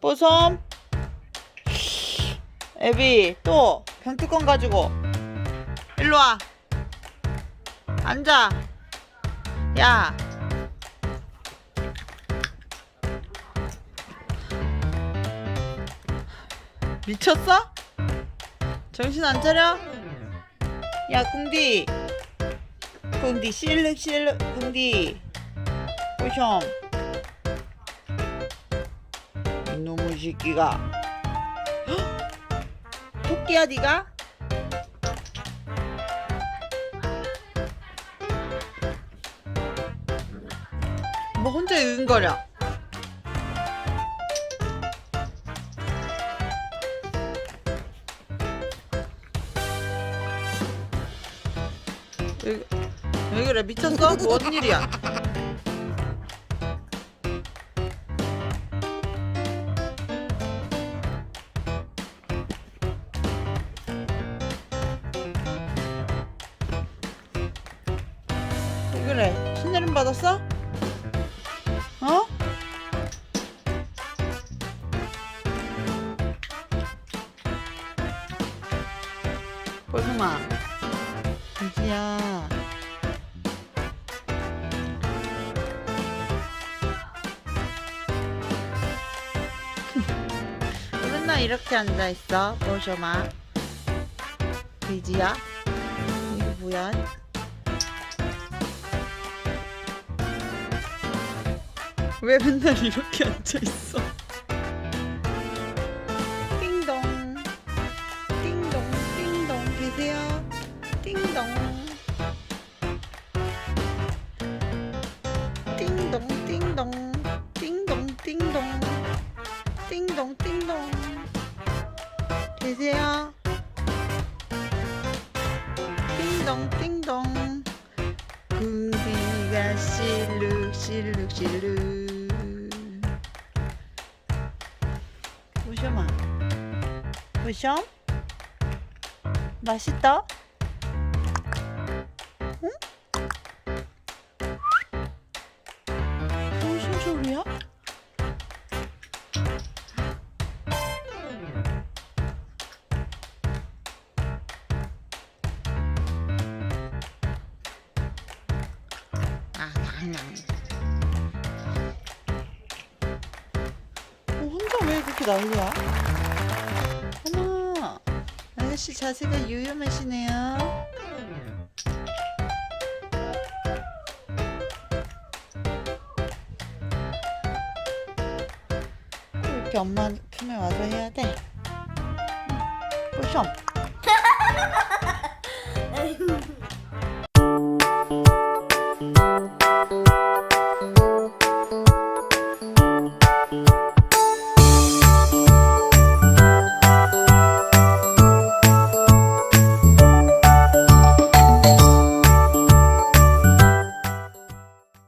보솜. 애비 또 병뚜껑 가지고 일로 와. 앉아. 야. 미쳤어? 정신 안 차려? 야 궁디 궁디 실룩 실룩 궁디 보숑 이 놈의 새끼가 헉! 토끼야 니가? 뭐 혼자 으은거려 왜, 왜 그래 미쳤어? 뭔 일이야? 그래? 신내림 받았어? 어? 뽀송아 이지야 맨날 이렇게 앉아있어 뽀송아 돼지야? 이거 뭐야? 왜 맨날 이렇게 앉아 있어? 띵동. 띵동 띵동. 계세요? 띵동. 띵동 띵동. 띵동 띵동. 띵동 띵동. 계세요? 띵동 띵동. 궁디가 실룩 실룩 실룩 보셔마 보셔 맛있다 응? 무슨 소리야? 아, 그냥. 그렇게 난리야? 어머, 아저씨 자세가 유유하시네요. 꼭 이렇게 엄마 품에 와서 해야 돼. 뽀숑.